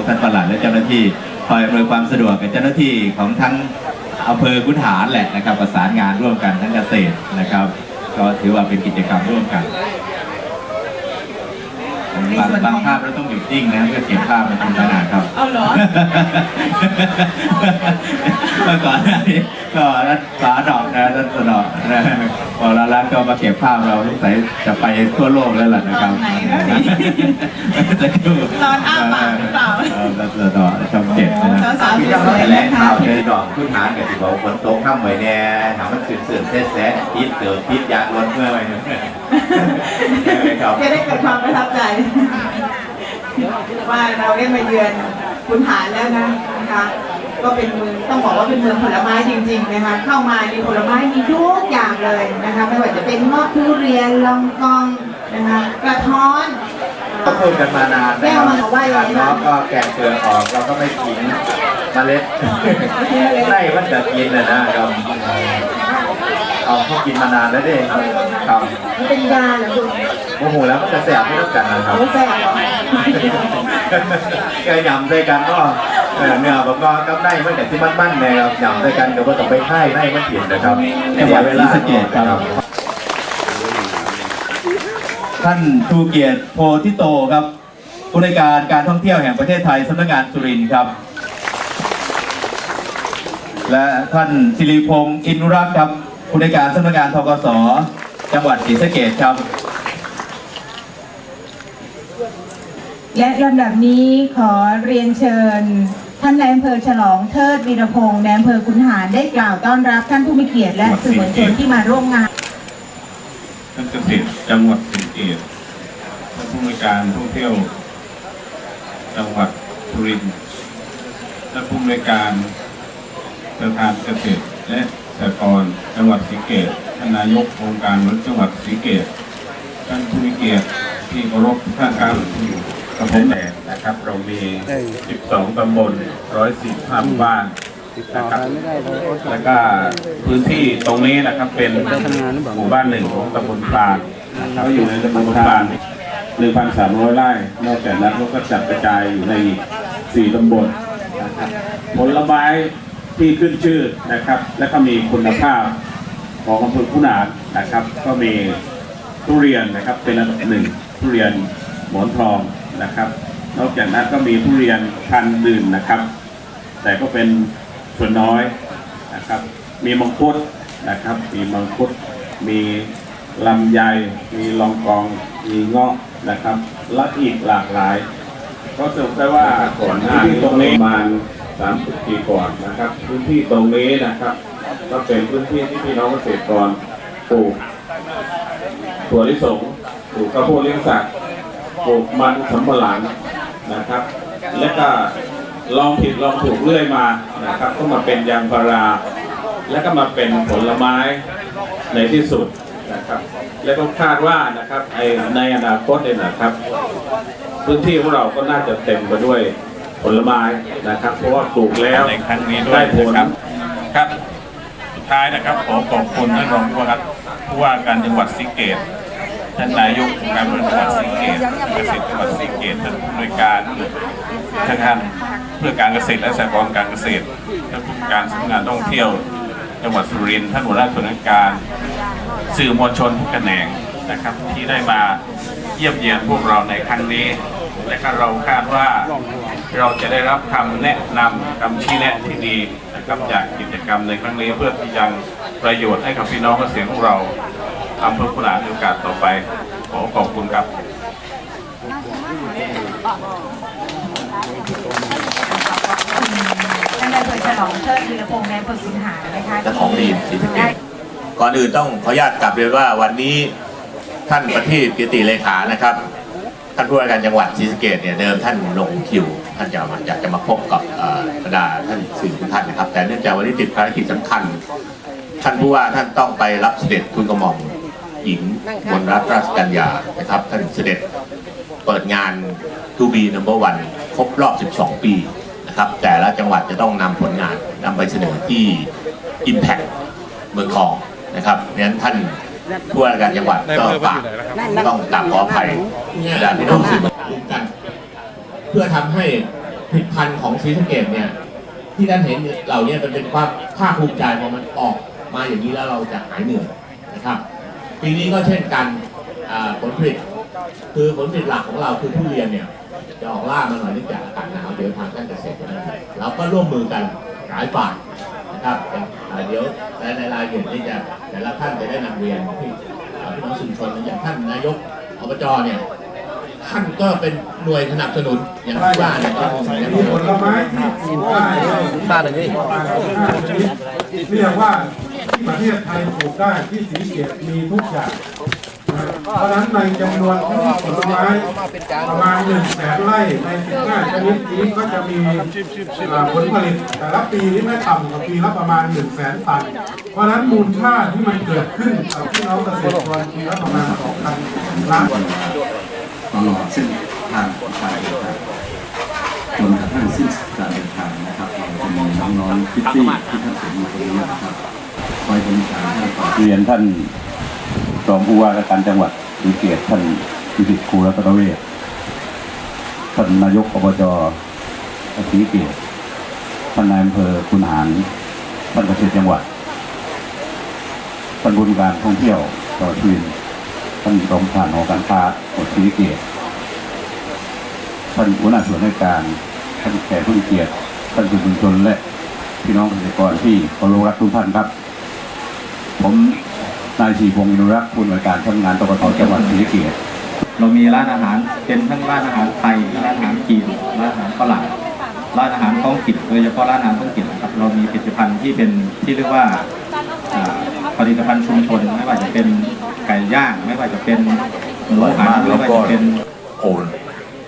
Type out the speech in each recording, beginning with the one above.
กท่านปลัดและเจ้าหน้าที่คอยอำนวยความสะดวกกับเจ้าหน้าที่ของทั้งอำเภอขุนหารแหละนะครับประสานงานร่วมกันทั้งเกษตรนะครับ ก็ถือว่าเป็นกิจกรรมร่วมกันบางบางภาพเราต้องหยุดนิ่งนะเพื่อเก็บภาพในคุณขนาดครับเอาเหรอเมื่อก่อนหน้านี้ก็รัฐสาดอกนะรัฐสดอกนะพอเรารัฐก็มาเก็บภาพเราสงสัยจะไปทั่วโลกแล้วล่ะนะครับเอาไหนก็มีจะดูนอนอ้า พี่น้องสวยๆแถลงข่าวนะคะเจอดอกขึ้นหางกับที่บอกฝนตกข้ามไว้แน่ถามมันสื่อสื่อเส้นแสะพิษเตือพิษยางล้นเมื่อไหร่เนี่ยครับจะได้เกิดความประทับใจ ว่าเราได้มาเยือนคุณหารแล้วนะนะคะก็เป็นเมืองต้องบอกว่าเป็นเมืองผลไม้จริงๆนะคะเข้ามามีผลไม้มีทุกอย่างเลยนะคะไม่ว่าจะเป็นเงาะทุเรียนลองกองนะคะกระท้อนก็พูดกันมานานนะแม่ครัเอามาบอกว่าอย่างไรบ้างน้องก็แกะเปลือกออกเราก็ไม่ทิ้ง เมล็ดไส้มันจะกินนะนะครับเอาเขากินมานานแล้วเด้ครับมันเป็นยาเหรอคุณโมโหแล้วมันจะแสบไม่ต้องกันนะครับโอ้แซ่บเหรอเคยยำใส่กันก็เออเนื้อผมก็กับไนมันแต่ที่มันๆเลยครับยำใส่กันเดี๋ยวก็ต้องไปค่ายไนมันผิดนะครับจังหวะเวลาครับ ท่านชูเกียรติโพธิโตครับผู้ในวยการการท่องเที่ยวแห่งประเทศไทยสำนักงานสุรินทร์ครับ และท่านสิริพงศ์อินนุรักษ์ครับผู้ในวยการสำนักงานทกสจังหวัดศรีสะเกษครับ และลำดับนี้ขอเรียนเชิญ ท่านนายอำเภอฉลองเทิดวีรพงศ์นายอำเภอขุนหารได้กล่าวต้อนรับท่านผู้มีเกียรติและสื่อมวลชนที่มาร่วมงาน ท่านเกษตรจังหวัดศรีสะเกษท่านผู้มีการท่องเที่ยว จังหวัดสุรินทร์ท่านผู้มีการ ประธานเกษตรและสหกรณ์จังหวัดศรีสะเกษท่านนายกองค์การบริหารจังหวัดศรีสะเกษท่านผู้มีเกียรติที่เคารพทุกท่านครับกับผมแดงนะครับ เรามี 12 ตำบล 145หมู่บ้านนะครับแล้วก็พื้นที่ตรงนี้นะครับเป็นหมู่บ้านหนึ่งของตำบลพลานนะครับก็อยู่ในตำบลพลาน1,300ไร่ นอกจากนั้นเราก็จัดกระจายอยู่ในอีก4ตำบลนะครับผลไม้ ที่ขึ้นชื่อนะครับ และก็มีคุณภาพของอำเภอพุนานนะครับ ก็มีทุเรียนนะครับเป็นอันดับหนึ่งทุเรียนหมอนทองนะครับ นอกจากนั้นก็มีทุเรียนพันธุ์อื่นนะครับ แต่ก็เป็นส่วนน้อยนะครับ มีมังคุดนะครับ มีมังคุดมีลำไยมีลองกอง มีเงาะนะครับ และอีกหลากหลาย ก็สรุปได้ว่าก่อนหน้านี้ตรงนี้ประมาณ 30 ปีก่อนนะครับ พื้นที่ตรงนี้นะครับ ก็เป็นพื้นที่ที่พี่น้องเกษตรกรปลูกถั่วลิสงปลูกข้าวโพดเลี้ยงสัตว์ปลูกมันสำปะหลังนะครับ และก็ลองผิดลองถูกเรื่อยมานะครับ ก็มาเป็นยางพารา แล้วก็มาเป็นผลไม้ในที่สุดนะครับ แล้วก็คาดว่านะครับในอนาคตเนี่ยนะครับ พื้นที่ของเราก็น่าจะเต็มไปด้วย ผลไม้นะครับ เพราะว่าปลูกแล้วในครั้งนี้ด้วได้ยผลนะครับครับสุดท้ายนะครับขอขอบคุณท่านรองผู้ว่าผู้ว่าการจังหวัดศรีสะเกษท่านนายกองค์การบริหารจังหวัดศรีสะเกษเกษตรจังหวัดศรีสะเกษท่านผู้อำนวยการท่านท่านเพื่อการเกษตรและสหกรณ์การเกษตรท่านผู้การสำนักงานท่องเที่ยว จังหวัดสุรินทร์ท่านหัวหน้าส่วนราชการ สื่อมวลชนทุกแขนงนะครับที่ได้มาเยี่ยมเยียนพวกเราในครั้งนี้ และก็เราคาดว่าเราจะได้รับคำแนะนำคำชี้แนะที่ดีนะครับจากกิจกรรมในครั้งนี้เพื่อที่ยังประโยชน์ให้กับพี่น้องเกษตรของเราอำเภอพุนานในโอกาสต่อไป ขอขอบคุณครับท่านนายอำเภอฉลองเทิดวีรพงศ์นายอำเภอขุนหารนะคะและของดีศรีสะเกษก่อนอื่นต้องขออนุญาตกลับเรียนว่าวันนี้ท่านประทีปกิติเลขานะครับ ท่านผู้ว่าการจังหวัดศรีสะเกษเนี่ยเดิมท่านลงคิว ท่านจะมาอยากจะมาพบกับบรรดาท่านสื่อทุกท่านนะครับ แต่เนื่องจากวันนี้ติดภารกิจสำคัญ ท่านผู้ว่าท่านต้องไปรับเสด็จทุนกระหม่อมหญิงมนรัตนราชกัญญานะครับ ท่านเสด็จเปิดงาน To be number one ครบรอบ 12 ปีนะครับแต่ละจังหวัดจะต้องนำผลงานนำไปเสนอที่ Impact เมืองทองนะครับนั้นท่าน ผู้ว่าราชการจังหวัดก็ฝากต้องกราบขออภัยบรรดาพี่น้องสื่อมวลชนทุกท่านเพื่อทำให้พลิตภัณฑ์ของศรีสะเกดเนี่ย ที่ท่านเห็นเหล่านี้มันเป็นความภาคภูมิใจพอมันออกมาอย่างนี้แล้วเราจะหายเหนื่อยนะครับปีนี้ก็เช่นกันอ่าผลผลิตคือผลผลิตหลักของเราคือทุเรียนเนี่ยจะออกล่ามาหน่อยเนื่องจากอากาศหนาวเดี๋ยวทางด้านเกษตรเราก็ร่วมมือกันหลายฝ่าย นะครับอ่าเดี๋ยวในในรายละเอียดที่จะแต่ละท่านจะได้นำเรียนที่อ่าพี่น้องชุมชนอย่างท่านนายกอบจเนี่ยท่านก็เป็นหน่วยสนับสนุนอย่างที่ว่าเนี่ยครับอย่างมีที่ผลไม้ที่ปลูกได้บ้านเลยนี่เรียกว่าที่ประเทศไทยปลูกได้ที่สีเกตมีทุกอย่างนะ เพราะฉะนั้นในจำนวนที่ผลไม้ประมาณหนึ่งแสนไร่ใน15ชนิดนี้ก็จะมีอ่าผลผลิต แต่ละปีนี้ไม่ต่ำกว่าปีละประมาณ1แสนตัน เพราะฉะนั้นมูลค่าที่มันเกิดขึ้นกับพี่น้องเกษตรกรปีละประมาณ2,000ล้านตลอดเส้นทางของการเดินทางจนกระทั่งสิ้นสุดการเดินทางนะครับเราจะมีน้องๆพิตตี้ที่ท่านเห็นอยู่ตรงนี้นะครับคอยบริการให้กับเรียนท่าน รองผู้ว่าราชการจังหวัดศรีเกตท่านพิสิทธิ์ครูรัตนเวชท่านนายกอบจศรีเกียรติท่านนายอำเภอคุณหารท่านเกษตรจังหวัดท่านบุญการท่องเที่ยวจังหวัดสุรินท่านรองผ่านหอการค้าจังหวัดศรีเกตท่านหัวหน้าส่วนราชการท่านแขกผู้มีเกียรติท่านสื่อมวลชนและพี่น้องเกษตรกรที่เคารพรักทุกท่านครับ ผม นายชีพงศ์อินุรักษ์ผู้อำนวยการทำงานตกทจังหวัดศรีสะเกษเรามีร้านอาหารเป็นทั้งร้านอาหารไทยร้านอาหารจีนร้านอาหารฝรั่งร้านอาหารท้องถิ่นโดยเฉพาะร้านอาหารท้องถิ่นนะครับเรามีผลิตภัณฑ์ที่เป็นที่เรียกว่าอ่าผลิตภัณฑ์ชุมชนไม่ว่าจะเป็นไก่ย่าง ไม่ว่าจะเป็นหมูหันไม่ว่าจะเป็นโอ้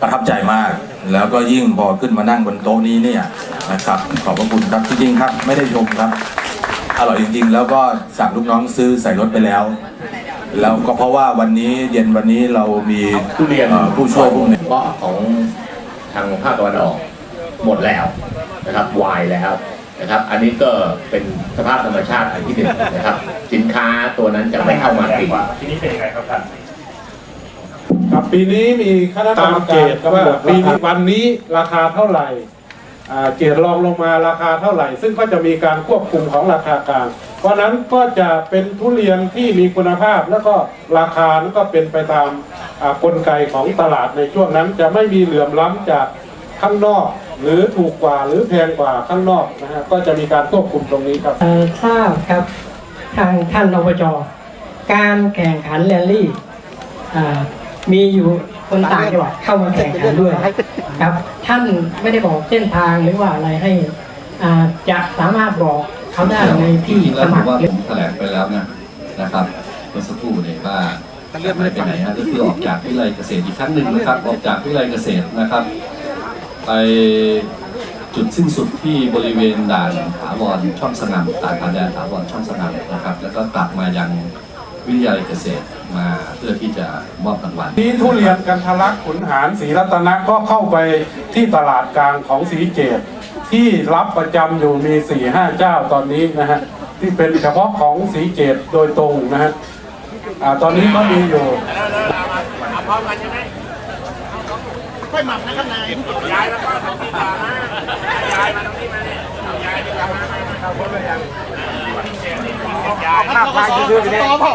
ประทับใจมาก แล้วก็ยิ่งพอขึ้นมานั่งบนโต๊ะนี้เนี่ยนะครับขอบพระคุณครับจริงๆครับ ไม่ได้ชมครับ อร่อยจริงๆ แล้วก็สั่งลูกน้องซื้อใส่รถไปแล้ว แล้วก็เพราะว่าวันนี้เย็นวันนี้เรามีทุเรียนเอ่อผู้ช่วยผู้หนึ่งเพราะของทางภาคตะวันออกหมดแล้วนะครับวายแล้วนะครับ อันนี้ก็เป็นสภาพธรรมชาติอันที่หนึ่งนะครับ สินค้าตัวนั้นจะไม่เข้ามาติดครับปีนี้มีคณะกรรมการกำหนดปีนี้วันนี้ราคาเท่าไหร่อ่า เกรดรองลงมาราคาเท่าไหร่ ซึ่งก็จะมีการควบคุมของราคากลาง เพราะนั้นก็จะเป็นทุเรียนที่มีคุณภาพ แล้วก็ราคานั้นก็เป็นไปตามกลไกของตลาดในช่วงนั้นจะไม่มีเหลื่อมล้ำจากข้างนอก หรือถูกกว่าหรือแพงกว่าข้างนอกนะฮะก็จะมีการควบคุมตรงนี้ครับเอ่อทราบครับทางท่านอบจการแข่งขันแรลลี่อ่มีอยู่ คนต่างจังหวัดเข้ามาแข่งขันด้วยครับ ท่านไม่ได้บอกเส้นทางหรือว่าอะไรให้อ่าจะสามารถบอกเขาได้ในที่จริงๆสแล้วผมัคมรว่าหรือผมแถลงไปแล้วนะนะครับเมื่อสักครู่เนี่ยว่าจะหายไปไหนฮะก็คือออกจากวิไลเกษตรอีกครั้งหนึ่งนะครับ ออกจากวิไลเกษตรนะครับ ไปจุดสิ้นสุดที่บริเวณด่านถาวรช่องสนามด่านผ่านแดนถาวรช่องสนามนะครับ แล้วก็กลับมายังวิทยาลัยเกษตร มาเพื่อที่จะมอบรางวัลนี้ทุเรียนกันทะลักขุนหารศรีรัตนะก็เข้าไปที่ตลาดกลางของศรีเกตที่รับประจำอยู่มี4ี่ห้าเจ้าตอนนี้นะฮะที่เป็นเฉพาะของศรีเกตโดยตรงนะฮะอ่าตอนนี้ก็มีอยู่ป้อนเลยค่ะป้อ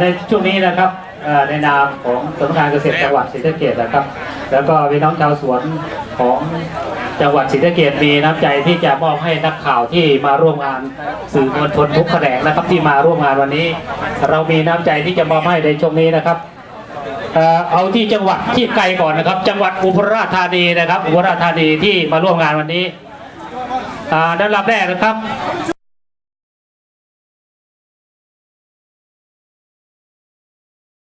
ในช่วงนี้นะครับในนามของสำนักงานเกษตรจังหวัดศรีสะเกษนะครับ แล้วก็พี่น้องชาวสวนของจังหวัดศรีสะเกษมีน้ำใจที่จะมอบให้นักข่าวที่มาร่วมงานสื่อมวลชนทุกแขนงนะครับที่มาร่วมงานวันนี้ เรามีน้ำใจที่จะมอบให้ในช่วงนี้นะครับเอาที่จังหวัดที่ไกลก่อนนะครับ จังหวัดอุบลราชธานีนะครับ อุบลราชธานีที่มาร่วมงานวันนี้ด้านรับแรกนะครับ